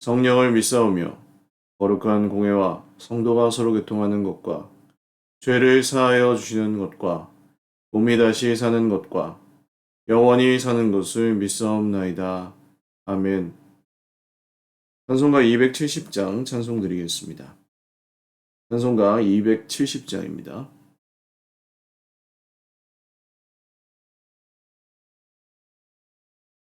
성령을 믿사오며 거룩한 공회와 성도가 서로 교통하는 것과 죄를 사하여 주시는 것과 몸이 다시 사는 것과 영원히 사는 것을 믿사옵나이다. 아멘. 찬송가 270장 찬송 드리겠습니다. 찬송가 270장입니다.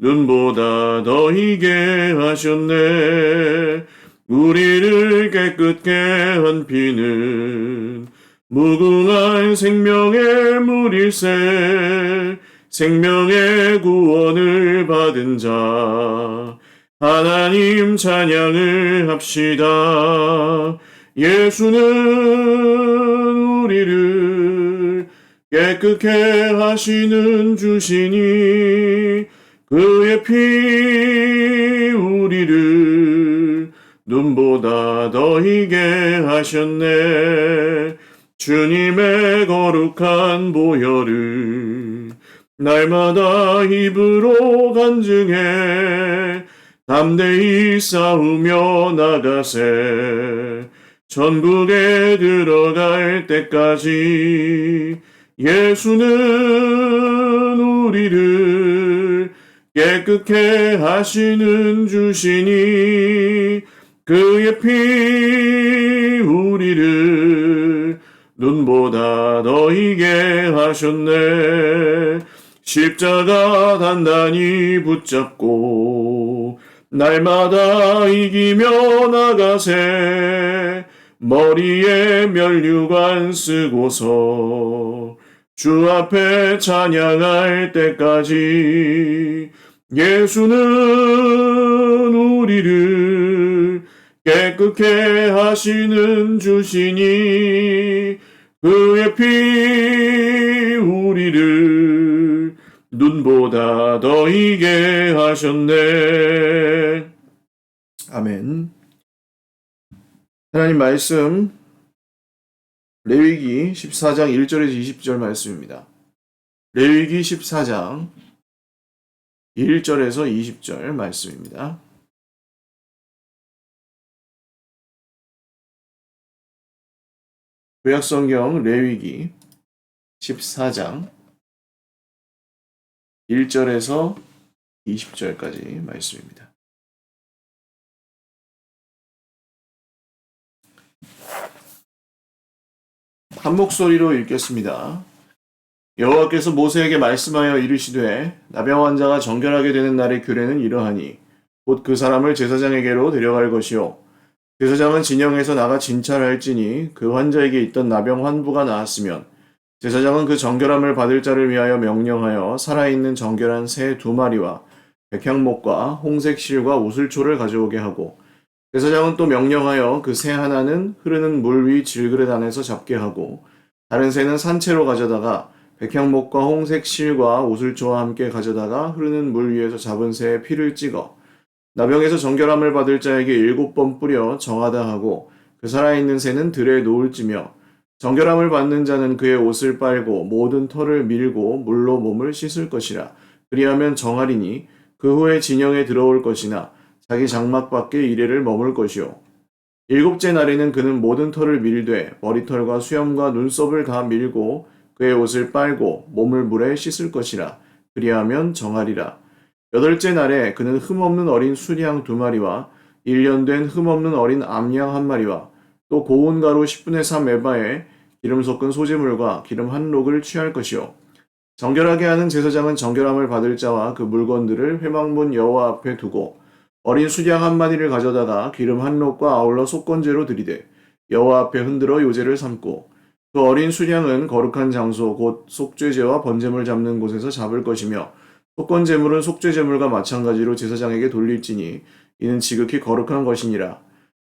눈보다 더 희게 하셨네. 우리를 깨끗게 한 피는 무궁한 생명의 물일세. 생명의 구원을 받은 자. 하나님 찬양을 합시다. 예수는 우리를 깨끗게 하시는 주시니 그의 피 우리를 눈보다 더 희게 하셨네. 주님의 거룩한 보혈을 날마다 입으로 간증해 담대히 싸우며 나가세. 전국에 들어갈 때까지 예수는 우리를 깨끗게 하시는 주시니 그의 피 우리를 눈보다 더 희게 하셨네. 십자가 단단히 붙잡고 날마다 이기며 나가세. 머리에 면류관 쓰고서 주 앞에 찬양할 때까지 예수는 우리를 깨끗게 하시는 주시니 그의 피 우리를 눈보다 더 희게 하셨네. 아멘. 하나님 말씀 레위기 14장 1절에서 20절 말씀입니다. 레위기 14장 1절에서 20절 말씀입니다. 구약성경 레위기 14장 1절에서 20절까지 말씀입니다. 한 목소리로 읽겠습니다. 여호와께서 모세에게 말씀하여 이르시되 나병 환자가 정결하게 되는 날의 규례는 이러하니 곧 그 사람을 제사장에게로 데려갈 것이요. 제사장은 진영에서 나가 진찰할지니 그 환자에게 있던 나병 환부가 나았으면 제사장은 그 정결함을 받을 자를 위하여 명령하여 살아있는 정결한 새 두 마리와 백향목과 홍색 실과 우슬초를 가져오게 하고 제사장은 또 명령하여 그 새 하나는 흐르는 물 위 질그릇 안에서 잡게 하고 다른 새는 산채로 가져다가 백향목과 홍색 실과 우슬초와 함께 가져다가 흐르는 물 위에서 잡은 새의 피를 찍어 나병에서 정결함을 받을 자에게 일곱 번 뿌려 정하다 하고 그 살아있는 새는 들에 놓을지며 정결함을 받는 자는 그의 옷을 빨고 모든 털을 밀고 물로 몸을 씻을 것이라. 그리하면 정하리니 그 후에 진영에 들어올 것이나 자기 장막 밖에 이래를 머물 것이요 일곱째 날에는 그는 모든 털을 밀되 머리털과 수염과 눈썹을 다 밀고 그의 옷을 빨고 몸을 물에 씻을 것이라. 그리하면 정하리라. 여덟째 날에 그는 흠없는 어린 수양 두 마리와 1년 된 흠없는 어린 암양 한 마리와 또 고운 가루 10분의 3 에바에 기름 섞은 소재물과 기름 한 록을 취할 것이요. 정결하게 하는 제사장은 정결함을 받을 자와 그 물건들을 회막문 여호와 앞에 두고 어린 수양 한 마리를 가져다가 기름 한 록과 아울러 속건제로 드리되 여호와 앞에 흔들어 요제를 삼고 그 어린 수양은 거룩한 장소 곧 속죄제와 번제물 잡는 곳에서 잡을 것이며 속건 제물은 속죄 제물과 마찬가지로 제사장에게 돌릴지니 이는 지극히 거룩한 것이니라.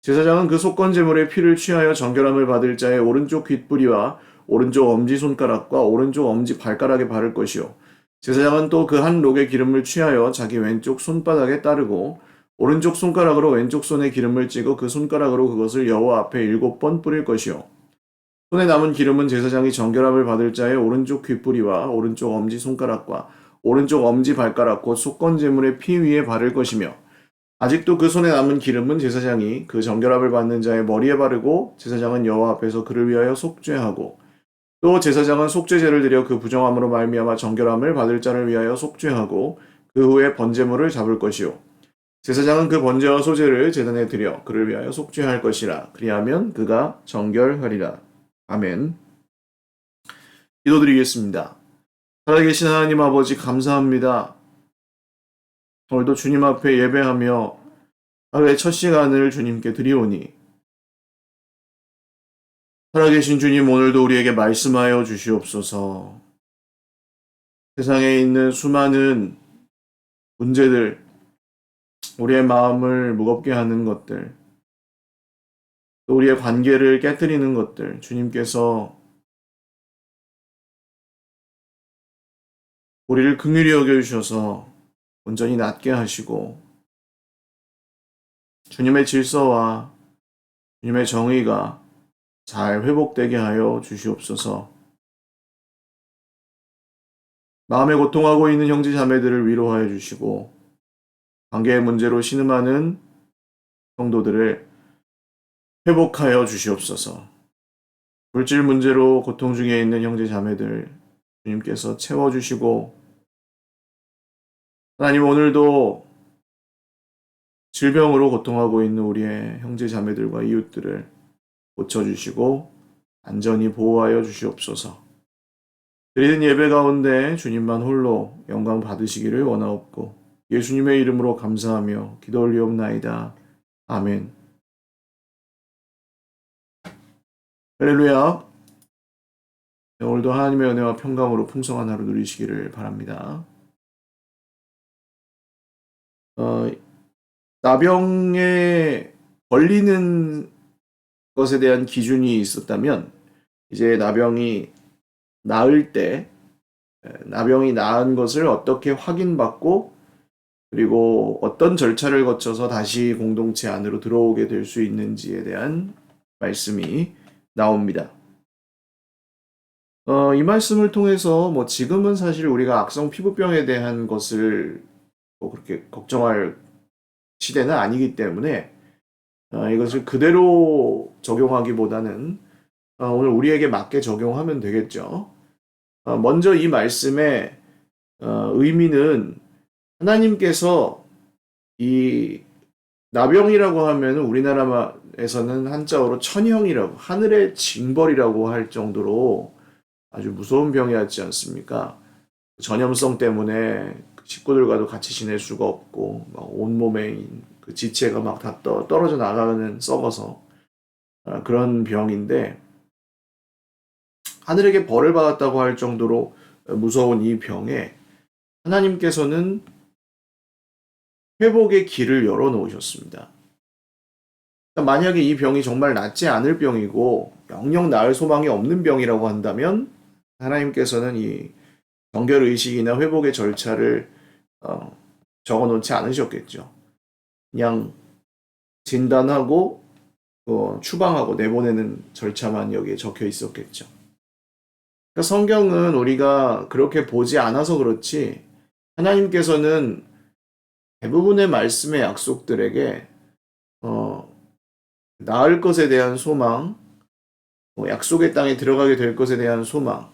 제사장은 그 속건 제물의 피를 취하여 정결함을 받을 자의 오른쪽 귓뿌리와 오른쪽 엄지 손가락과 오른쪽 엄지 발가락에 바를 것이요. 제사장은 또 그 한 록의 기름을 취하여 자기 왼쪽 손바닥에 따르고 오른쪽 손가락으로 왼쪽 손에 기름을 찍어 그 손가락으로 그것을 여호와 앞에 일곱 번 뿌릴 것이요 손에 남은 기름은 제사장이 정결함을 받을 자의 오른쪽 귓뿌리와 오른쪽 엄지 손가락과 오른쪽 엄지 발가락 곧 속건 제물의 피 위에 바를 것이며 아직도 그 손에 남은 기름은 제사장이 그 정결함을 받는 자의 머리에 바르고 제사장은 여호와 앞에서 그를 위하여 속죄하고 또 제사장은 속죄제를 드려 그 부정함으로 말미암아 정결함을 받을 자를 위하여 속죄하고 그 후에 번제물을 잡을 것이요. 제사장은 그 번제와 소제를 제단에 드려 그를 위하여 속죄할 것이라. 그리하면 그가 정결하리라 아멘. 기도드리겠습니다. 살아계신 하나님 아버지 감사합니다. 오늘도 주님 앞에 예배하며 하루의 첫 시간을 주님께 드리오니. 살아계신 주님 오늘도 우리에게 말씀하여 주시옵소서. 세상에 있는 수많은 문제들, 우리의 마음을 무겁게 하는 것들, 또 우리의 관계를 깨뜨리는 것들, 주님께서 우리를 긍휼히 여겨주셔서 온전히 낫게 하시고, 주님의 질서와 주님의 정의가 잘 회복되게 하여 주시옵소서. 마음에 고통하고 있는 형제 자매들을 위로하여 주시고 관계의 문제로 신음하는 성도들을 회복하여 주시옵소서. 물질 문제로 고통 중에 있는 형제 자매들 주님께서 채워 주시고 하나님 오늘도 질병으로 고통하고 있는 우리의 형제 자매들과 이웃들을 고쳐주시고 안전히 보호하여 주시옵소서. 드리는 예배 가운데 주님만 홀로 영광 받으시기를 원하옵고 예수님의 이름으로 감사하며 기도 올리옵나이다. 아멘. 할렐루야. 네, 오늘도 하나님의 은혜와 평강으로 풍성한 하루 누리시기를 바랍니다. 어, 나병에 걸리는 것에 대한 기준이 있었다면 이제 나병이 나을 때 나병이 나은 것을 어떻게 확인받고 그리고 어떤 절차를 거쳐서 다시 공동체 안으로 들어오게 될 수 있는지에 대한 말씀이 나옵니다. 어, 이 말씀을 통해서 뭐 지금은 사실 우리가 악성 피부병에 대한 것을 뭐 그렇게 걱정할 시대는 아니기 때문에 어, 이것을 그대로 적용하기보다는 어, 오늘 우리에게 맞게 적용하면 되겠죠. 어, 먼저 이 말씀의 어, 의미는 하나님께서 이 나병이라고 하면 우리나라 에서는 한자어로 천형이라고 하늘의 징벌이라고 할 정도로 아주 무서운 병이었지 않습니까? 전염성 때문에 식구들과도 같이 지낼 수가 없고 막 온몸에 그 지체가 막 다 떨어져 나가는 썩어서 아, 그런 병인데 하늘에게 벌을 받았다고 할 정도로 무서운 이 병에 하나님께서는 회복의 길을 열어 놓으셨습니다. 만약에 이 병이 정말 낫지 않을 병이고 영영 나을 소망이 없는 병이라고 한다면 하나님께서는 이 정결 의식이나 회복의 절차를 어, 적어 놓지 않으셨겠죠. 그냥 진단하고 어, 추방하고 내보내는 절차만 여기에 적혀 있었겠죠. 그러니까 성경은 우리가 그렇게 보지 않아서 그렇지 하나님께서는 대부분의 말씀의 약속들에게 어, 나을 것에 대한 소망, 뭐 약속의 땅에 들어가게 될 것에 대한 소망,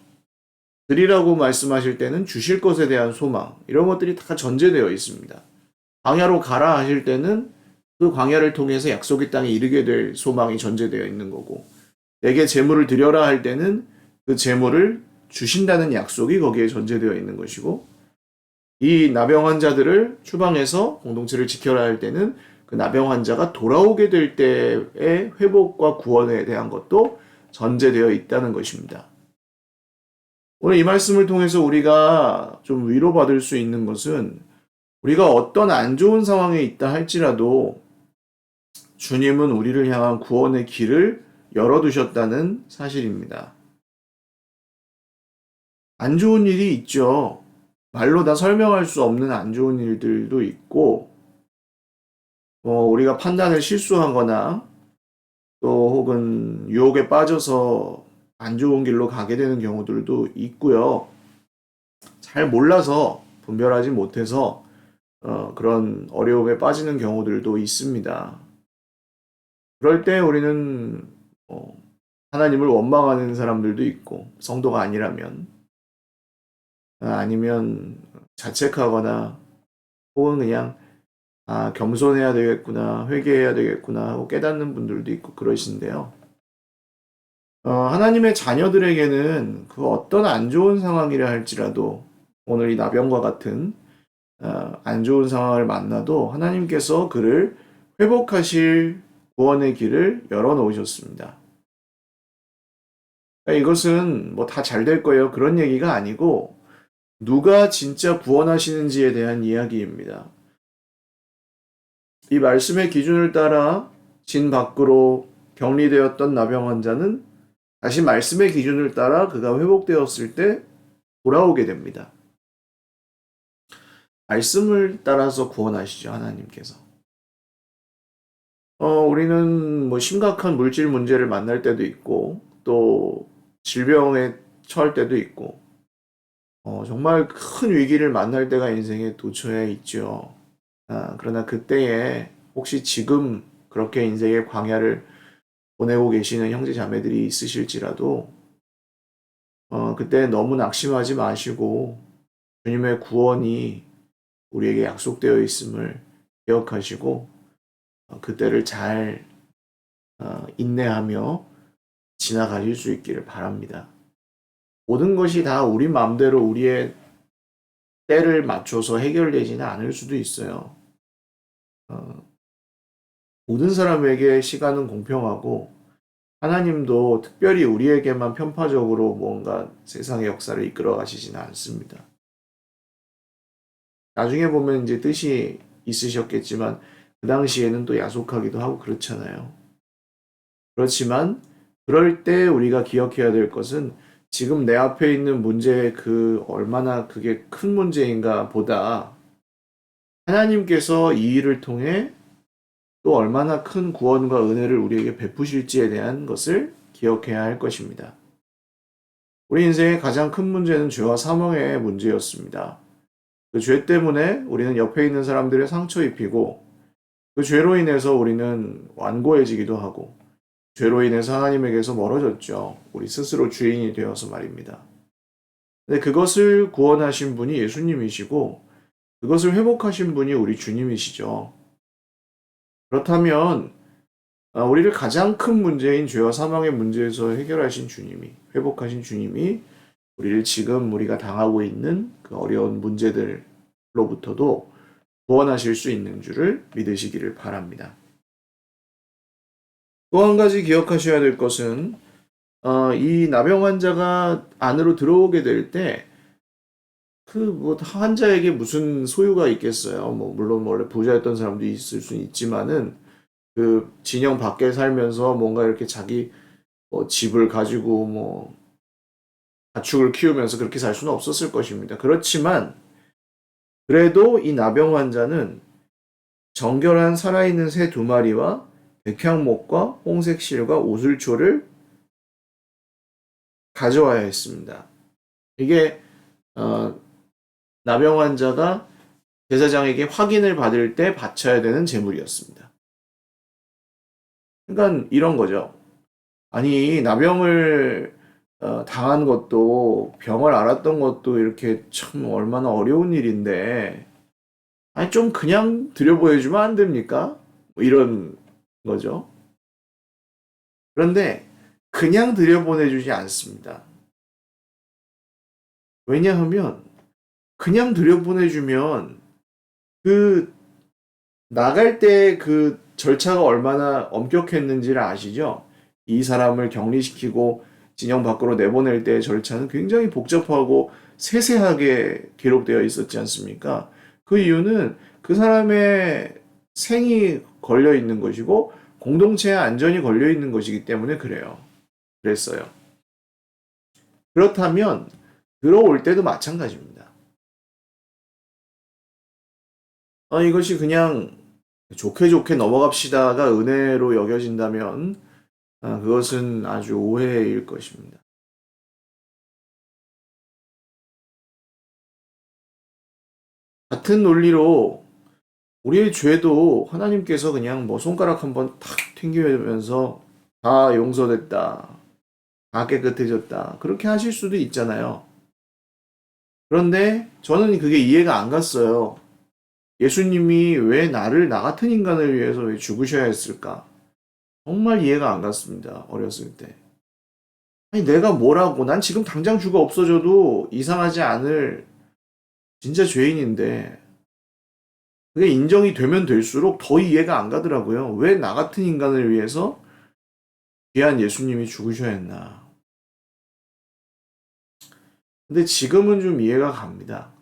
드리라고 말씀하실 때는 주실 것에 대한 소망, 이런 것들이 다 전제되어 있습니다. 광야로 가라 하실 때는 그 광야를 통해서 약속의 땅에 이르게 될 소망이 전제되어 있는 거고 내게 재물을 드려라 할 때는 그 재물을 주신다는 약속이 거기에 전제되어 있는 것이고 이 나병 환자들을 추방해서 공동체를 지켜라 할 때는 그 나병 환자가 돌아오게 될 때의 회복과 구원에 대한 것도 전제되어 있다는 것입니다. 오늘 이 말씀을 통해서 우리가 좀 위로받을 수 있는 것은 우리가 어떤 안 좋은 상황에 있다 할지라도 주님은 우리를 향한 구원의 길을 열어두셨다는 사실입니다. 안 좋은 일이 있죠. 말로 다 설명할 수 없는 안 좋은 일들도 있고, 뭐, 우리가 판단을 실수하거나, 또 혹은 유혹에 빠져서 안 좋은 길로 가게 되는 경우들도 있고요. 잘 몰라서 분별하지 못해서 어, 그런 어려움에 빠지는 경우들도 있습니다. 그럴 때 우리는 어, 하나님을 원망하는 사람들도 있고 성도가 아니라면 아, 아니면 자책하거나 혹은 그냥 아, 겸손해야 되겠구나, 회개해야 되겠구나 하고 깨닫는 분들도 있고 그러신데요. 어, 하나님의 자녀들에게는 그 어떤 안 좋은 상황이라 할지라도 오늘 이 나병과 같은 어, 안 좋은 상황을 만나도 하나님께서 그를 회복하실 구원의 길을 열어 놓으셨습니다. 그러니까 이것은 뭐 다 잘 될 거예요. 그런 얘기가 아니고 누가 진짜 구원하시는지에 대한 이야기입니다. 이 말씀의 기준을 따라 진 밖으로 격리되었던 나병 환자는 다시 말씀의 기준을 따라 그가 회복되었을 때 돌아오게 됩니다. 말씀을 따라서 구원하시죠, 하나님께서. 어, 우리는 뭐 심각한 물질 문제를 만날 때도 있고, 또 질병에 처할 때도 있고, 어, 정말 큰 위기를 만날 때가 인생에 도처에 있죠. 아, 그러나 그때에 혹시 지금 그렇게 인생의 광야를 보내고 계시는 형제 자매들이 있으실지라도 어, 그때 너무 낙심하지 마시고 주님의 구원이 우리에게 약속되어 있음을 기억하시고 어, 그때를 잘 어, 인내하며 지나가실 수 있기를 바랍니다. 모든 것이 다 우리 마음대로 우리의 때를 맞춰서 해결되지는 않을 수도 있어요. 어, 모든 사람에게 시간은 공평하고 하나님도 특별히 우리에게만 편파적으로 뭔가 세상의 역사를 이끌어 가시지는 않습니다. 나중에 보면 이제 뜻이 있으셨겠지만 그 당시에는 또 야속하기도 하고 그렇잖아요. 그렇지만 그럴 때 우리가 기억해야 될 것은 지금 내 앞에 있는 문제 그 얼마나 그게 큰 문제인가 보다 하나님께서 이 일을 통해 또 얼마나 큰 구원과 은혜를 우리에게 베푸실지에 대한 것을 기억해야 할 것입니다. 우리 인생의 가장 큰 문제는 죄와 사망의 문제였습니다. 그 죄 때문에 우리는 옆에 있는 사람들의 상처 입히고 그 죄로 인해서 우리는 완고해지기도 하고 죄로 인해서 하나님에게서 멀어졌죠. 우리 스스로 주인이 되어서 말입니다. 근데 그것을 구원하신 분이 예수님이시고 그것을 회복하신 분이 우리 주님이시죠. 그렇다면 아, 우리를 가장 큰 문제인 죄와 사망의 문제에서 해결하신 주님이 회복하신 주님이 우리를 지금 우리가 당하고 있는 그 어려운 문제들로부터도 구원하실 수 있는 줄을 믿으시기를 바랍니다. 또 한 가지 기억하셔야 될 것은 어, 이 나병 환자가 안으로 들어오게 될 때 그 뭐 환자에게 무슨 소유가 있겠어요. 뭐 물론 원래 부자였던 사람도 있을 수 있지만은 그 진영 밖에 살면서 뭔가 이렇게 자기 뭐 집을 가지고 뭐 가축을 키우면서 그렇게 살 수는 없었을 것입니다. 그렇지만 그래도 이 나병 환자는 정결한 살아있는 새 두 마리와 백향목과 홍색실과 오술초를 가져와야 했습니다. 이게 어, 나병 환자가 제사장에게 확인을 받을 때 바쳐야 되는 제물이었습니다. 그러니까 이런 거죠. 아니 나병을 어, 당한 것도 병을 앓았던 것도 이렇게 참 얼마나 어려운 일인데 아니 좀 그냥 들여보여주면 안 됩니까? 뭐 이런 거죠. 그런데 그냥 들여보내주지 않습니다. 왜냐하면 그냥 들여보내주면 그 나갈 때 그 절차가 얼마나 엄격했는지를 아시죠? 이 사람을 격리시키고 진영 밖으로 내보낼 때의 절차는 굉장히 복잡하고 세세하게 기록되어 있었지 않습니까? 그 이유는 그 사람의 생이 걸려 있는 것이고 공동체의 안전이 걸려 있는 것이기 때문에 그래요. 그랬어요. 그렇다면 들어올 때도 마찬가지입니다. 어, 이것이 그냥 좋게 좋게 넘어갑시다가 은혜로 여겨진다면 아, 그것은 아주 오해일 것입니다. 같은 논리로 우리의 죄도 하나님께서 그냥 뭐 손가락 한번 탁 튕기면서 다 용서됐다. 다 깨끗해졌다. 그렇게 하실 수도 있잖아요. 그런데 저는 그게 이해가 안 갔어요. 예수님이 왜 나를 나 같은 인간을 위해서 왜 죽으셔야 했을까? 정말 이해가 안 갔습니다. 어렸을 때. 아니, 내가 뭐라고, 난 지금 당장 죽어 없어져도 이상하지 않을 진짜 죄인인데, 그게 인정이 되면 될수록 더 이해가 안 가더라고요. 왜 나 같은 인간을 위해서 귀한 예수님이 죽으셔야 했나. 근데 지금은 좀 이해가 갑니다.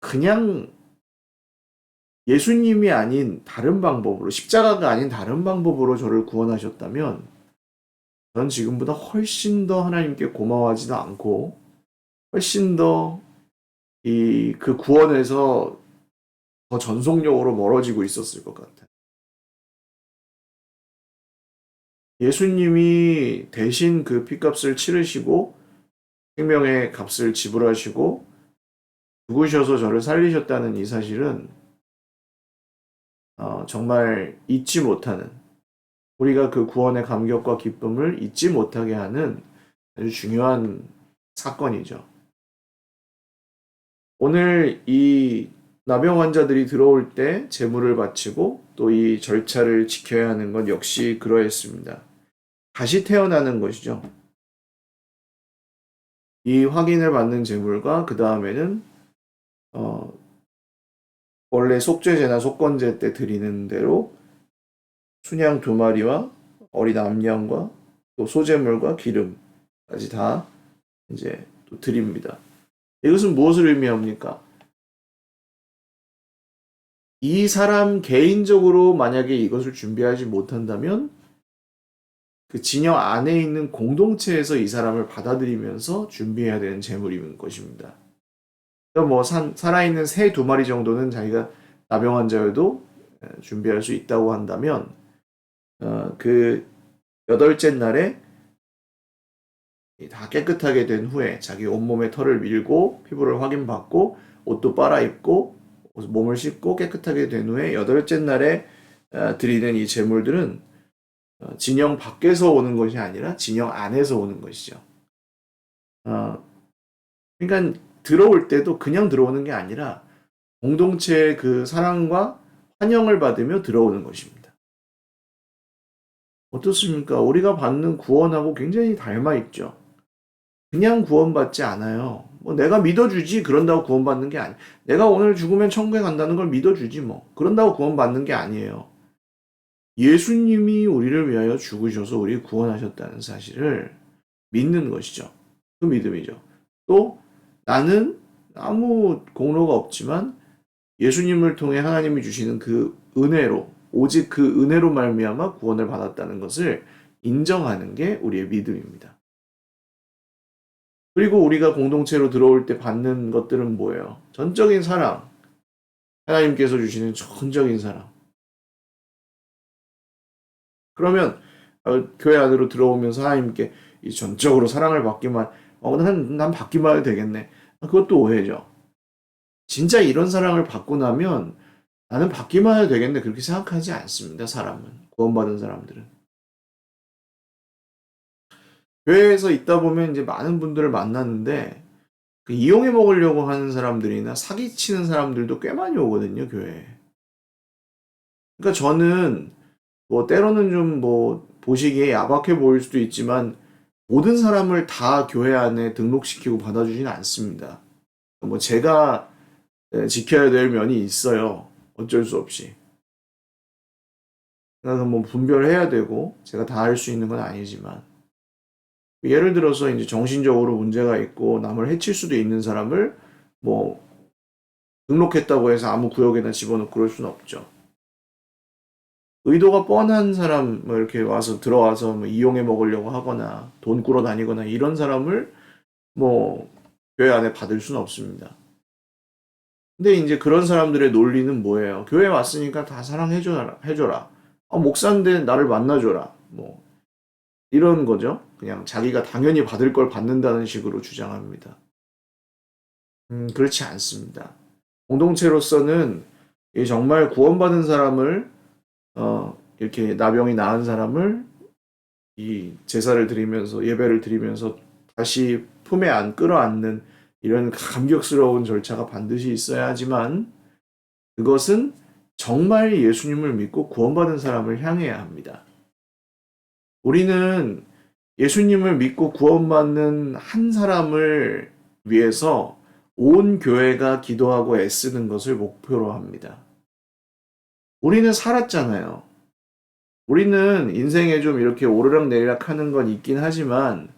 그냥 예수님이 아닌 다른 방법으로, 십자가가 아닌 다른 방법으로 저를 구원하셨다면, 전 지금보다 훨씬 더 하나님께 고마워하지도 않고, 훨씬 더 이 그 구원에서 더 전속력으로 멀어지고 있었을 것 같아요. 예수님이 대신 그 피값을 치르시고 생명의 값을 지불하시고 죽으셔서 저를 살리셨다는 이 사실은 어, 정말 잊지 못하는 우리가 그 구원의 감격과 기쁨을 잊지 못하게 하는 아주 중요한 사건이죠. 오늘 이 나병 환자들이 들어올 때 제물을 바치고 또 이 절차를 지켜야 하는 건 역시 그러했습니다. 다시 태어나는 것이죠. 이 확인을 받는 제물과 그 다음에는 어, 원래 속죄제나 속건제 때 드리는 대로 순양 두 마리와 어린 암양과 또 소제물과 기름까지 다 이제 또 드립니다. 이것은 무엇을 의미합니까? 이 사람 개인적으로 만약에 이것을 준비하지 못한다면 그 진영 안에 있는 공동체에서 이 사람을 받아들이면서 준비해야 되는 재물인 것입니다. 뭐 산, 살아있는 새 두 마리 정도는 자기가 나병 환자여도 준비할 수 있다고 한다면 어, 그 여덟째 날에 다 깨끗하게 된 후에 자기 온몸에 털을 밀고 피부를 확인받고 옷도 빨아입고 몸을 씻고 깨끗하게 된 후에 여덟째 날에 어, 드리는 이 제물들은 어, 진영 밖에서 오는 것이 아니라 진영 안에서 오는 것이죠. 어, 그러니까 들어올 때도 그냥 들어오는 게 아니라 공동체의 그 사랑과 환영을 받으며 들어오는 것입니다. 어떻습니까? 우리가 받는 구원하고 굉장히 닮아 있죠. 그냥 구원받지 않아요. 뭐 내가 믿어주지 그런다고 구원받는 게 아니. 내가 오늘 죽으면 천국에 간다는 걸 믿어주지 뭐. 그런다고 구원받는 게 아니에요. 예수님이 우리를 위하여 죽으셔서 우리 구원하셨다는 사실을 믿는 것이죠. 그 믿음이죠. 또 나는 아무 공로가 없지만 예수님을 통해 하나님이 주시는 그 은혜로 오직 그 은혜로 말미암아 구원을 받았다는 것을 인정하는 게 우리의 믿음입니다. 그리고 우리가 공동체로 들어올 때 받는 것들은 뭐예요? 전적인 사랑. 하나님께서 주시는 전적인 사랑. 그러면 어, 교회 안으로 들어오면서 하나님께 이 전적으로 사랑을 받기만 어, 난, 난 받기만 해도 되겠네. 그것도 오해죠. 진짜 이런 사랑을 받고 나면 나는 받기만 해도 되겠네. 그렇게 생각하지 않습니다. 사람은. 구원받은 사람들은. 교회에서 있다 보면 이제 많은 분들을 만났는데 그 이용해 먹으려고 하는 사람들이나 사기치는 사람들도 꽤 많이 오거든요, 교회에. 그러니까 저는 뭐 때로는 좀 뭐 보시기에 야박해 보일 수도 있지만 모든 사람을 다 교회 안에 등록시키고 받아주지는 않습니다. 뭐 제가 예, 지켜야 될 면이 있어요. 어쩔 수 없이. 그래서 뭐 분별해야 되고 제가 다 할 수 있는 건 아니지만 예를 들어서 이제 정신적으로 문제가 있고 남을 해칠 수도 있는 사람을 뭐 등록했다고 해서 아무 구역에나 집어넣고 그럴 수는 없죠. 의도가 뻔한 사람 뭐 이렇게 와서 들어와서 뭐 이용해 먹으려고 하거나 돈 꾸러 다니거나 이런 사람을 뭐 교회 안에 받을 수는 없습니다. 근데 이제 그런 사람들의 논리는 뭐예요? 교회 왔으니까 다 사랑해줘라, 해줘라. 아, 목사인데 나를 만나줘라. 뭐, 이런 거죠. 그냥 자기가 당연히 받을 걸 받는다는 식으로 주장합니다. 음, 그렇지 않습니다. 공동체로서는 이 정말 구원받은 사람을, 어, 이렇게 나병이 나은 사람을 이 제사를 드리면서, 예배를 드리면서 다시 품에 안 끌어안는 이런 감격스러운 절차가 반드시 있어야 하지만 그것은 정말 예수님을 믿고 구원받은 사람을 향해야 합니다. 우리는 예수님을 믿고 구원받는 한 사람을 위해서 온 교회가 기도하고 애쓰는 것을 목표로 합니다. 우리는 살았잖아요. 우리는 인생에 좀 이렇게 오르락 내리락 하는 건 있긴 하지만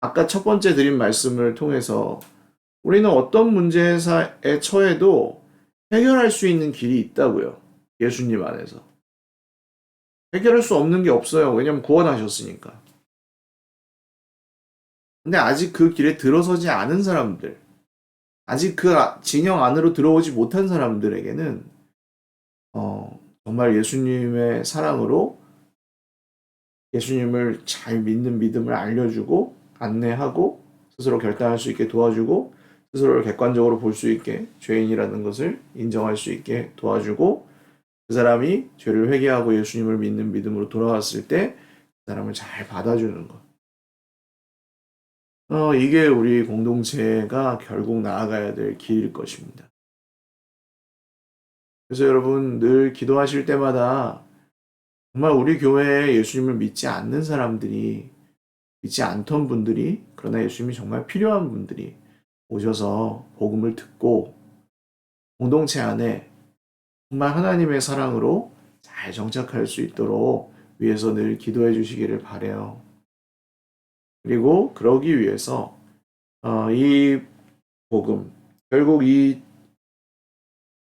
아까 첫 번째 드린 말씀을 통해서 우리는 어떤 문제에 처해도 해결할 수 있는 길이 있다고요. 예수님 안에서. 해결할 수 없는 게 없어요. 왜냐면 구원하셨으니까. 근데 아직 그 길에 들어서지 않은 사람들, 아직 그 진영 안으로 들어오지 못한 사람들에게는, 어, 정말 예수님의 사랑으로 예수님을 잘 믿는 믿음을 알려주고, 안내하고, 스스로 결단할 수 있게 도와주고, 스스로를 객관적으로 볼 수 있게 죄인이라는 것을 인정할 수 있게 도와주고 그 사람이 죄를 회개하고 예수님을 믿는 믿음으로 돌아왔을 때 그 사람을 잘 받아주는 것. 어, 이게 우리 공동체가 결국 나아가야 될 길일 것입니다. 그래서 여러분 늘 기도하실 때마다 정말 우리 교회에 예수님을 믿지 않는 사람들이 믿지 않던 분들이 그러나 예수님이 정말 필요한 분들이 오셔서 복음을 듣고 공동체 안에 정말 하나님의 사랑으로 잘 정착할 수 있도록 위해서 늘 기도해 주시기를 바래요. 그리고 그러기 위해서 어, 이 복음 결국 이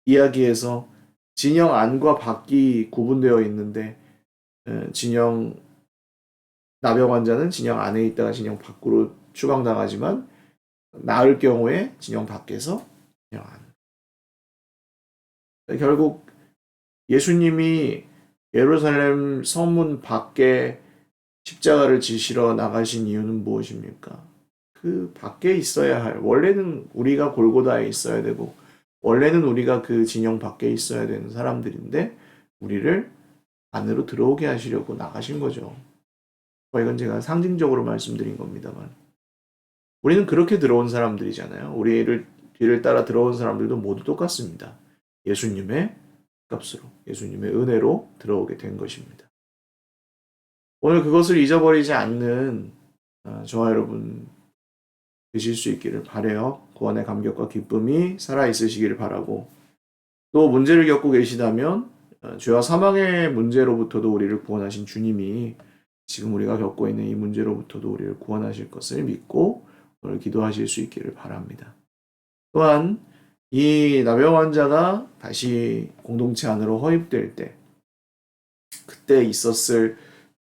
이야기에서 진영 안과 밖이 구분되어 있는데 어, 진영 나병 환자는 진영 안에 있다가 진영 밖으로 추방당하지만 나을 경우에 진영 밖에서 진영 안. 결국 예수님이 예루살렘 성문 밖에 십자가를 지시러 나가신 이유는 무엇입니까? 그 밖에 있어야 할, 원래는 우리가 골고다에 있어야 되고, 원래는 우리가 그 진영 밖에 있어야 되는 사람들인데, 우리를 안으로 들어오게 하시려고 나가신 거죠. 이건 제가 상징적으로 말씀드린 겁니다만. 우리는 그렇게 들어온 사람들이잖아요. 우리를 뒤를 따라 들어온 사람들도 모두 똑같습니다. 예수님의 값으로, 예수님의 은혜로 들어오게 된 것입니다. 오늘 그것을 잊어버리지 않는 어, 저와 여러분 되실 수 있기를 바래요. 구원의 감격과 기쁨이 살아 있으시기를 바라고 또 문제를 겪고 계시다면 어, 죄와 사망의 문제로부터도 우리를 구원하신 주님이 지금 우리가 겪고 있는 이 문제로부터도 우리를 구원하실 것을 믿고 오늘 기도하실 수 있기를 바랍니다. 또한 이 나병 환자가 다시 공동체 안으로 허입될 때 그때 있었을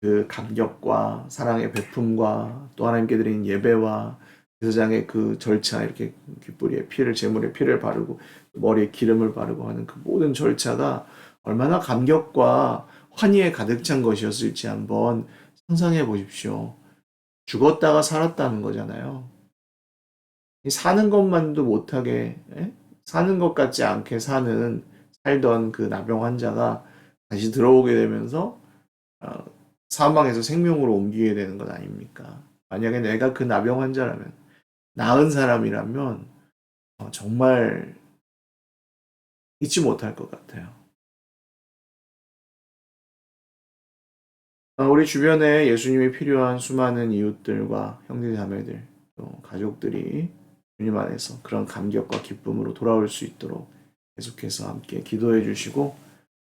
그 감격과 사랑의 베품과 또 하나님께 드린 예배와 제사장의 그 절차 이렇게 귓불에 피를 제물에 피를 바르고 머리에 기름을 바르고 하는 그 모든 절차가 얼마나 감격과 환희에 가득 찬 것이었을지 한번 상상해 보십시오. 죽었다가 살았다는 거잖아요. 사는 것만도 못하게 에? 사는 것 같지 않게 사는 살던 그 나병 환자가 다시 들어오게 되면서 어, 사망에서 생명으로 옮기게 되는 것 아닙니까? 만약에 내가 그 나병 환자라면 나은 사람이라면 어, 정말 잊지 못할 것 같아요. 어, 우리 주변에 예수님이 필요한 수많은 이웃들과 형제자매들 또 가족들이 주님 안에서 그런 감격과 기쁨으로 돌아올 수 있도록 계속해서 함께 기도해 주시고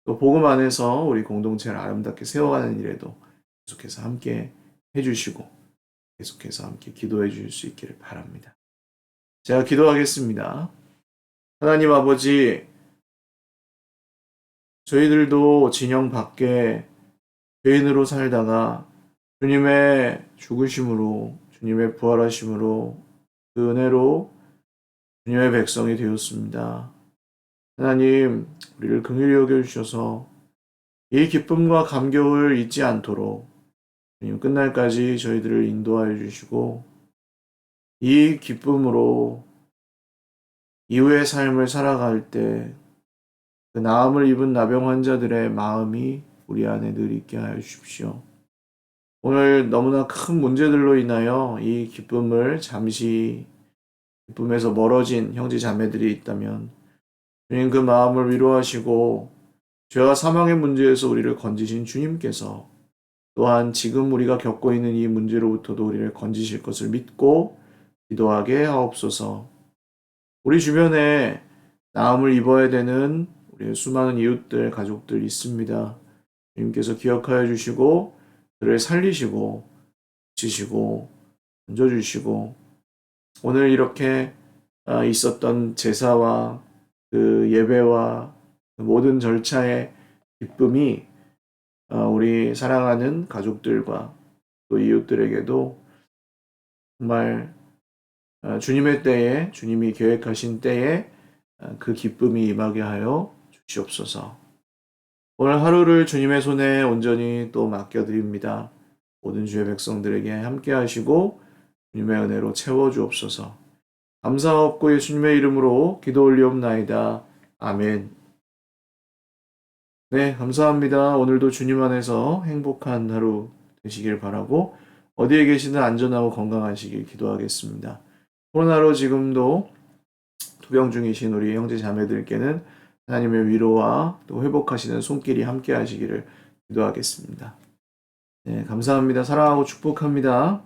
또 복음 안에서 우리 공동체를 아름답게 세워가는 일에도 계속해서 함께 해주시고 계속해서 함께 기도해 주실 수 있기를 바랍니다. 제가 기도하겠습니다. 하나님 아버지, 저희들도 진영 밖에 죄인으로 살다가 주님의 죽으심으로, 주님의 부활하심으로, 그 은혜로 주님의 백성이 되었습니다. 하나님, 우리를 긍휼히 여겨주셔서 이 기쁨과 감격을 잊지 않도록 주님 끝날까지 저희들을 인도하여 주시고 이 기쁨으로 이후의 삶을 살아갈 때 그 나음을 입은 나병 환자들의 마음이 우리 안에 늘 있게 하여 주십시오. 오늘 너무나 큰 문제들로 인하여 이 기쁨을 잠시 기쁨에서 멀어진 형제 자매들이 있다면 주님 그 마음을 위로하시고 죄와 사망의 문제에서 우리를 건지신 주님께서 또한 지금 우리가 겪고 있는 이 문제로부터도 우리를 건지실 것을 믿고 기도하게 하옵소서. 우리 주변에 나음을 입어야 되는 우리의 수많은 이웃들, 가족들 있습니다. 주님께서 기억하여 주시고 그 를 살리시고 지시고 던져주시고 오늘 이렇게 아, 있었던 제사와 그 예배와 그 모든 절차의 기쁨이 어, 우리 사랑하는 가족들과 또 이웃들에게도 정말 어, 주님의 때에 주님이 계획하신 때에 어, 그 기쁨이 임하게 하여 주시옵소서. 오늘 하루를 주님의 손에 온전히 또 맡겨드립니다. 모든 주의 백성들에게 함께 하시고 주님의 은혜로 채워주옵소서. 감사하옵고 예수님의 이름으로 기도 올리옵나이다. 아멘. 네, 감사합니다. 오늘도 주님 안에서 행복한 하루 되시길 바라고 어디에 계시든 안전하고 건강하시길 기도하겠습니다. 코로나로 지금도 투병 중이신 우리 형제 자매들께는 하나님의 위로와 또 회복하시는 손길이 함께 하시기를 기도하겠습니다. 네, 감사합니다. 사랑하고 축복합니다.